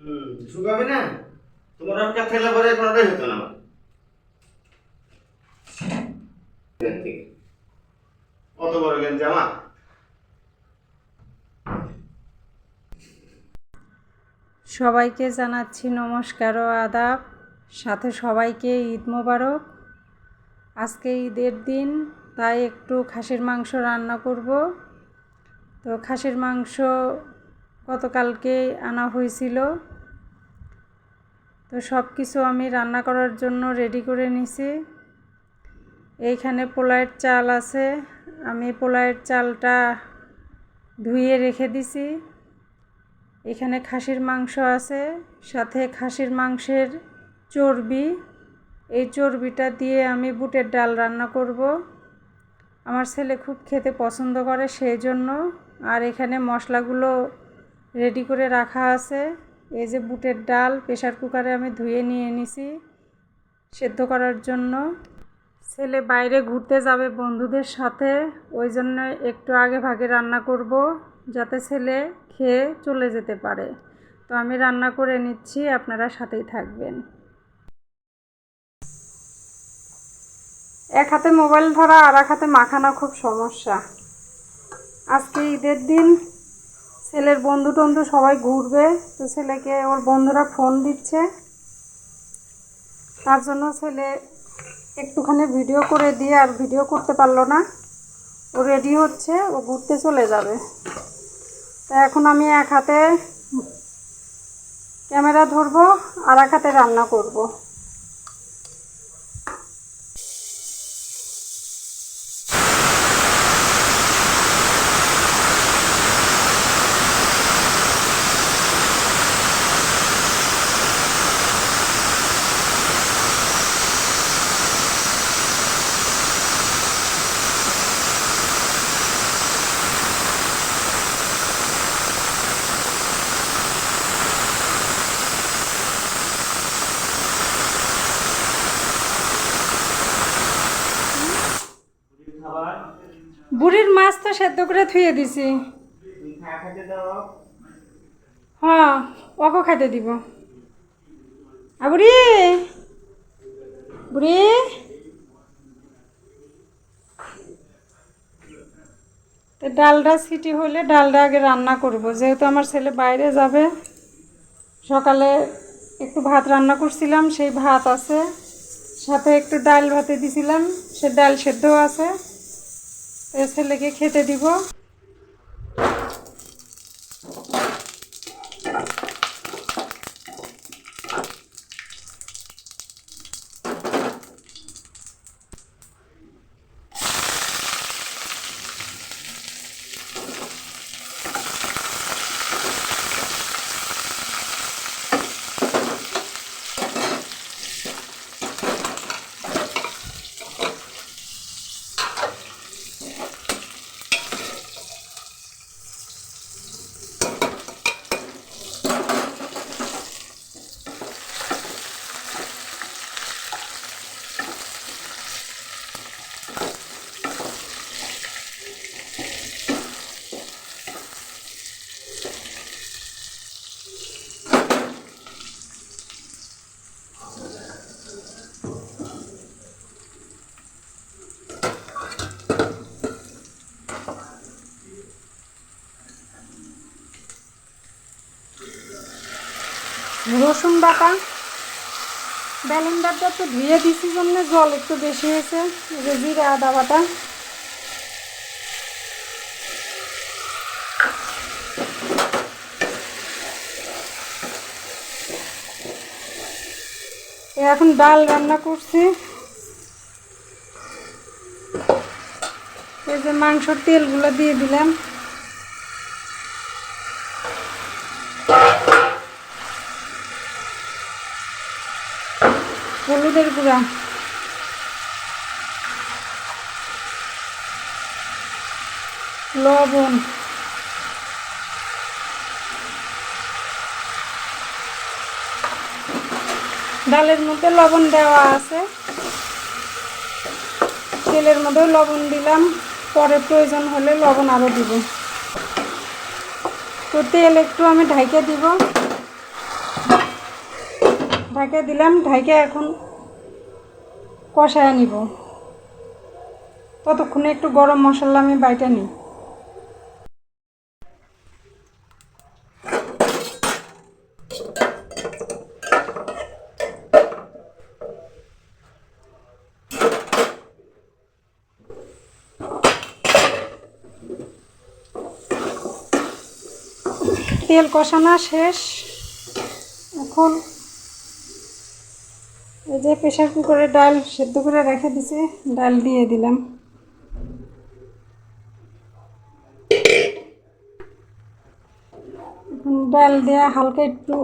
হুম শুকাবে না? তোমার ফেলে পরে কোনোটাই হতো না। আমার কত বড় সবাইকে জানাচ্ছি নমস্কার ও আদাব সাথে সবাইকে ঈদ মোবারক। আজকে ঈদের দিন তাই একটু খাসির মাংস রান্না করব। তো খাসির মাংস গতকালকে আনা হয়েছিল। তো সব কিছু আমি রান্না করার জন্য রেডি করে নিছি। এইখানে পোলায়ের চাল আছে। আমি পোলায়ের চালটা ধুয়ে রেখে দিছি। এখানে খাসির মাংস আছে, সাথে খাসির মাংসের চর্বি। এই চর্বিটা দিয়ে আমি বুটের ডাল রান্না করব। আমার ছেলে খুব খেতে পছন্দ করে, সেই জন্য। আর এখানে মশলাগুলো রেডি করে রাখা আছে। এই যে বুটের ডাল প্রেশার কুকারে আমি ধুয়ে নিয়ে নিছি সেদ্ধ করার জন্য। ছেলে বাইরে ঘুরতে যাবে বন্ধুদের সাথে, ওই জন্য একটু আগে ভাগে রান্না করব যাতে ছেলে খেয়ে চলে যেতে পারে। তো আমি রান্না করে নিচ্ছি, আপনারা সাথেই থাকবেন। এক হাতে মোবাইল ধরা, আর এক হাতে মাখানো খুব সমস্যা। আজকে ঈদের দিন ছেলের বন্ধু টন্ধু সবাই ঘুরবে, তো ছেলেকে ওর বন্ধুরা ফোন দিচ্ছে। তার জন্য ছেলে একটুখানি ভিডিও করে দিয়ে আর ভিডিও করতে পারল না। ও রেডি হচ্ছে, ও ঘুরতে চলে যাবে। তা এখন আমি এক হাতে ক্যামেরা ধরবো আর এক হাতে রান্না করব খাবার বুড়ির মাছ তো সেদ্ধ করে থুয়ে দিছি। দাও হ্যাঁ ওকে খাইতে দিব। আ বুড়ি। বুড়ি। তো ডালটা সিটি হলে ডালটা আগে রান্না করব। যেহেতু আমার ছেলে বাইরে যাবে সকালে একটু ভাত রান্না করছিলাম সেই ভাত আছে। সাথে একটু ডাল ভাতে দিছিলাম সে ডাল সেদ্ধ আছে। ছেলেকে খেতে দিব। রসুন বাটা। ব্যালেন্ডারটা তো ধুয়ে দিছি জন্য, জল একটু বেশি হয়েছে। জিরা, আদা বাটা। এখন ডাল রান্না করছি। এই যে মাংসর তেলগুলো দিয়ে দিলাম। হলুদের গুঁড়া। লবণ। ডালের মধ্যে লবণ দেওয়া আছে। তেলের মধ্যেও লবণ দিলাম। পরে প্রয়োজন হলে লবণ আরও দিব। তো তেল একটু আমি ঢাইকে দিব। ঢাকে দিলাম, ঢাইকে এখন কষায় নিব। ততক্ষণে একটু গরম মশলা আমি বাইটা নিই। তেল কষানো শেষ। এখন এই যে প্রেশার কুকারে ডাল সেদ্ধ করে রেখে দিছে, ডাল দিয়ে দিলাম। ডাল দেওয়া হালকা একটু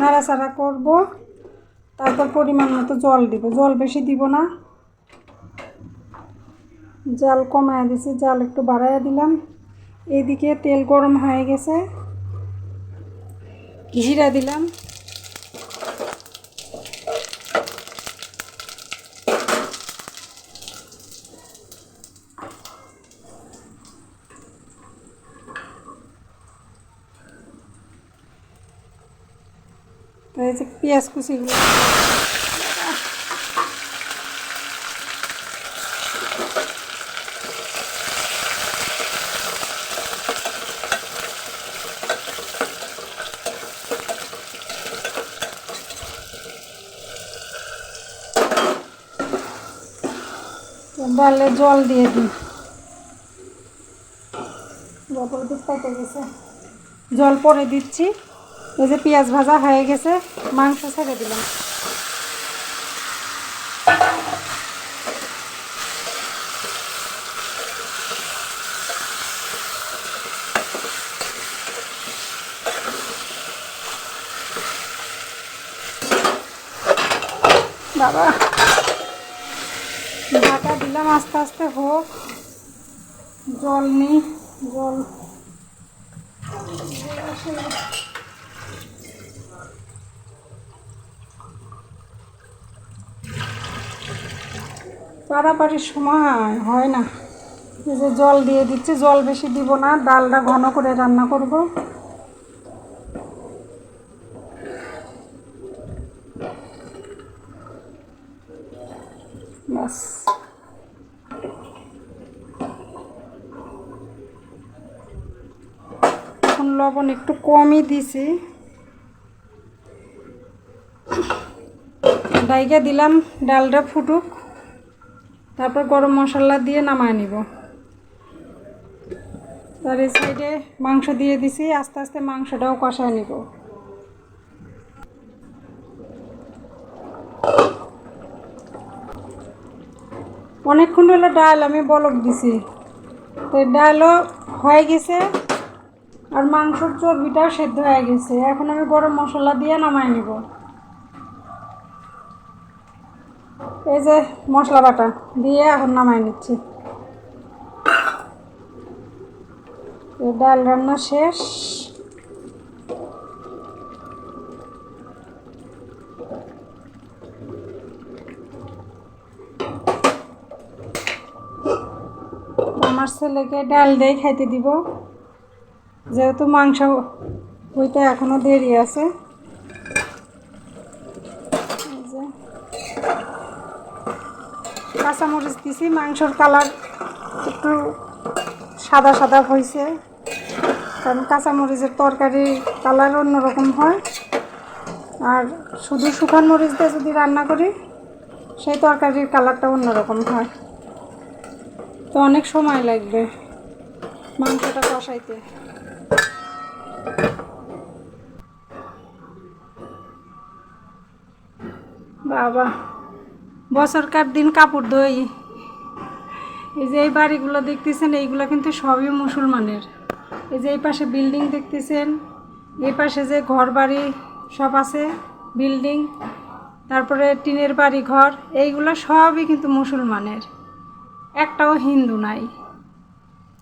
নাড়াচাড়া করব, তারপর পরিমাণ মতো জল দিব। জল বেশি দিব না। জাল কমায় দিছি, জাল একটু বাড়াইয়া দিলাম। এইদিকে তেল গরম হয়ে গেছে। জিরা দিলাম। পেঁয়াজ কুচিগুলো ডালে জল দিয়ে দিই। জল পরে দিচ্ছি। এই যে পেঁয়াজ ভাজা হয়ে গেছে, মাংস ছেড়ে দিলাম। বাবা ঢাকা দিলাম, আস্তে আস্তে হোক। জল নিই জল। পাড়াপাড়ির সময়, হয় না। এই যে জল দিয়ে দিচ্ছি, জল বেশি দিব না, ডালটা ঘন করে রান্না করব। বাস এখন লবণ একটু কমই দিছি। ডাইকে দিলাম, ডালটা ফুটুক। তারপর গরম মশলা দিয়ে নামায় নিব। তার এই সাইডে মাংস দিয়ে দিছি, আস্তে আস্তে মাংসটাও কষায় নিব। অনেকক্ষণ হলো ডাল, আমি বলক দিছি। তো ডালও হয়ে গেছে আর মাংসর চর্বিটাও সেদ্ধ হয়ে গেছে। এখন আমি গরম মশলা দিয়ে নামায় নিব। এই যে মশলা বাটা দিয়ে এখন নামাই নিচ্ছি। ডাল রান্না শেষ। আমার ছেলেকে ডাল দিয়ে খাইতে দিব। যেহেতু মাংস হইতে এখনও দেরি আছে এই যে কাঁচামরিচ দিছি, মাংসর কালার একটু সাদা সাদা হয়েছে কারণ কাঁচামরিচের তরকারি কালার অন্যরকম হয়। আর শুধু শুকান মরিচ দিয়ে যদি রান্না করি, সেই তরকারির কালারটা অন্যরকম হয়। তো অনেক সময় লাগবে মাংসটা কষাইতে। বাবা। বছরকার দিন কাপড় ধোই। এই যে এই বাড়িগুলো দেখতেছেন, এইগুলো কিন্তু সবই মুসলমানের। এই যে এই পাশে বিল্ডিং দেখতেছেন, এই পাশে যে ঘর বাড়ি সব আছে, বিল্ডিং, তারপরে টিনের বাড়ি ঘর, এইগুলো সবই কিন্তু মুসলমানের। একটাও হিন্দু নাই।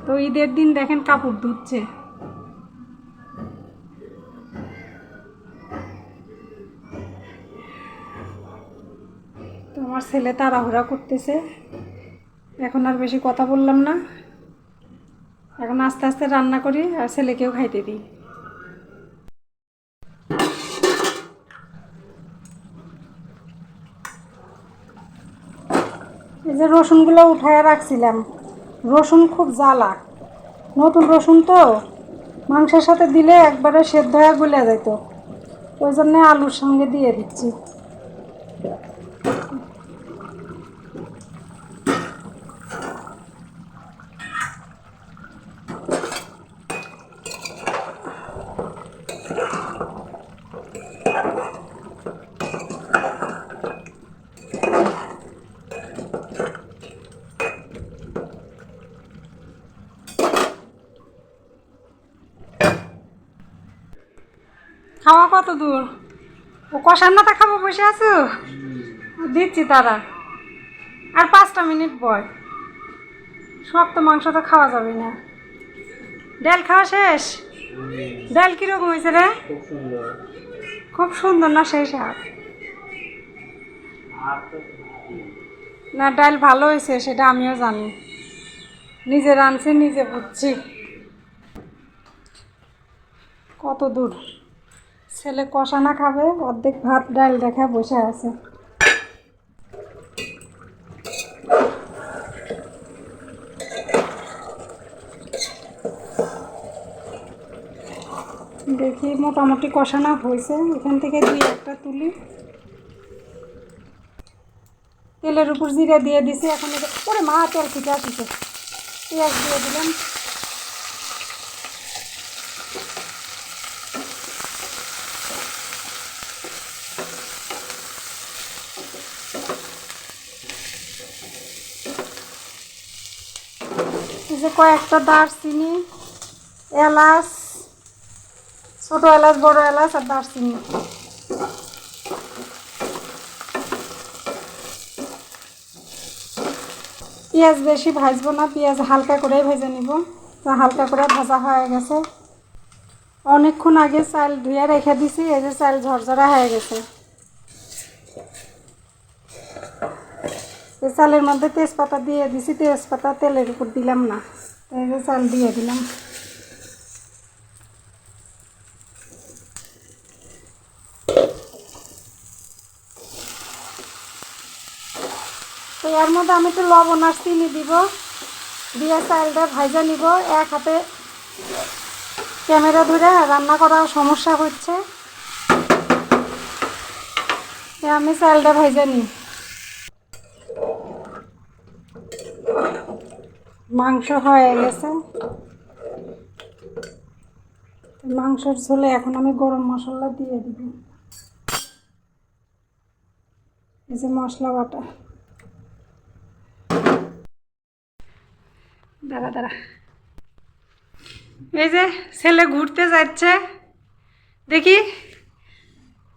তো ঈদের দিন দেখেন কাপড় ধুচ্ছে। আমার ছেলে তাড়াহুড়া করতেছে। এখন আর বেশি কথা বললাম না। এখন আস্তে আস্তে রান্না করি আর ছেলেকেও খাইতে দিই। এই যে রসুনগুলো উঠায় রাখছিলাম। রসুন খুব জ্বালা। নতুন রসুন তো। মাংসের সাথে দিলে একবারে সেদ্ধ হয়ে গলে যেত ওই জন্যে আলুর সঙ্গে দিয়ে দিচ্ছি। খাওয়া কত দূর? ও কষান্নাটা খাব বসে আছো? দিচ্ছি তারা আর পাঁচটা মিনিট বয়। শক্ত মাংস তো খাওয়া যাবে না। ডাল খাওয়া শেষ? ডাল কীরকম হয়েছে রে? খুব সুন্দর। না সেই শাক না ডাল ভালো হয়েছে সেটা আমিও জানি। নিজে রাঁধছি নিজে বুঝছি। কত দূর? ছেলে কষানা খাবে, অর্ধেক ভাত ডাল দেখা বসে আছে। দেখি মোটামুটি কষানো হয়েছে। এখান থেকে দুই একটা তুলি। তেলের উপর জিরা দিয়ে দিছি। এখন ওরে মা, তেল ফুটে আসিছে পেঁয়াজ দিয়ে দিলাম। কয়েকটা দারচিনি, এলাচ, ছোট এলাচ, বড় এলাচ আর দারচিনি। পেঁয়াজ বেশি ভাজবো না, পেঁয়াজ হালকা করেই ভেজে নিব। হালকা করে ভাজা হয়ে গেছে। অনেকক্ষণ আগে চাল ধুয়ে রেখে দিছি, এই যে চাল ঝরঝরা হয়ে গেছে। এই চালের মধ্যে তেজপাতা দিয়ে দিছি, তেজপাতা তেলের উপর দিলাম না। তো চাল দিয়ে দিলাম। তো এর মধ্যে আমি একটু লবণ আর চিনি দিব, দিয়ে চালটা ভাজা নিব, এক হাতে। ক্যামেরা ধরে রান্না করার সমস্যা হচ্ছে। তো আমি চালটা ভাজা নিই। মাংস হয়ে গেছে। মাংসের ঝোলে এখন আমি গরম মশলা দিয়ে দিব। এই যে মশলা বাটা। দাঁড়া দাঁড়া। এই যে ছেলে ঘুরতে যাচ্ছে। দেখি।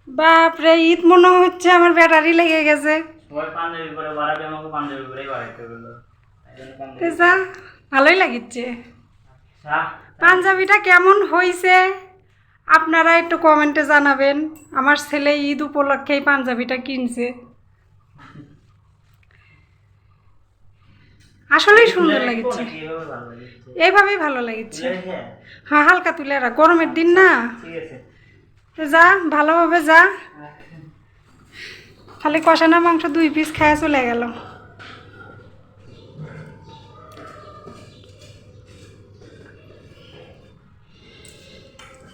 বাপরে, ঈদ মনে হচ্ছে, আমার ব্যাটারি লেগে গেছে। পাঞ্জাবি পরে পাঞ্জাবি পরেই বাড়াইতে বলল এই জন্য তো পাঞ্জাবি- যা ভালোই লাগিচ্ছে। পাঞ্জাবিটা কেমন হয়েছে আপনারা একটু কমেন্টে জানাবেন। আমার ছেলে ঈদ উপলক্ষে এই পাঞ্জাবিটা কিনছে। আসলেই সুন্দর লাগছে। এইভাবেই ভালো লাগছে হ্যাঁ হালকা তুলে রাখ। গরমের দিন না। তো যা ভালোভাবে যা। খালি কষানো মাংস দুই পিস খায় চলে গেল।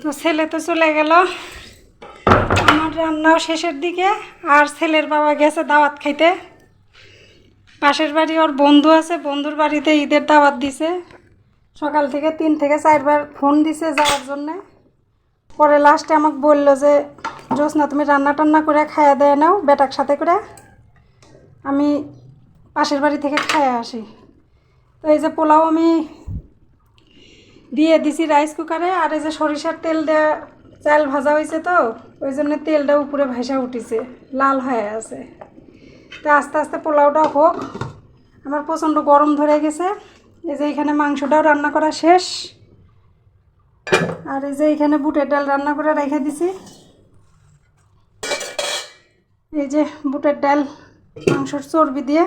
তো ছেলে তো চলে গেল। আমার রান্নাও শেষের দিকে, আর ছেলের বাবা গেছে দাওয়াত খাইতে। পাশের বাড়ি ওর বন্ধু আছে, বন্ধুর বাড়িতে ঈদের দাওয়াত দিছে। সকাল থেকে তিন থেকে চারবার ফোন দিছে যাওয়ার জন্যে। পরে লাস্টে আমাকে বলল যে জোসনা তুমি রান্না টান্না করে খাইয়া দেয় নাও, বেটার সাথে করে। আমি পাশের বাড়ি থেকে খাইয়া আসি। তো এই যে পোলাও আমি দিয়ে দিছি রাইস কুকারে আর এই যে সরিষার তেল দেওয়া চাল ভাজা হয়েছে তো, ওই জন্য তেলটা উপরে ভেসে উঠেছে, লাল হয়ে আছে। তো আস্তে আস্তে পোলাওটা হোক, আমার প্রচণ্ড গরম ধরে গেছে। এই যে এখানে মাংসটাও রান্না করা শেষ। আর এই যে এখানে বুটের ডাল রান্না করে রেখে দিছি। এই যে বুটের ডাল, মাংসর চর্বি দিয়ে।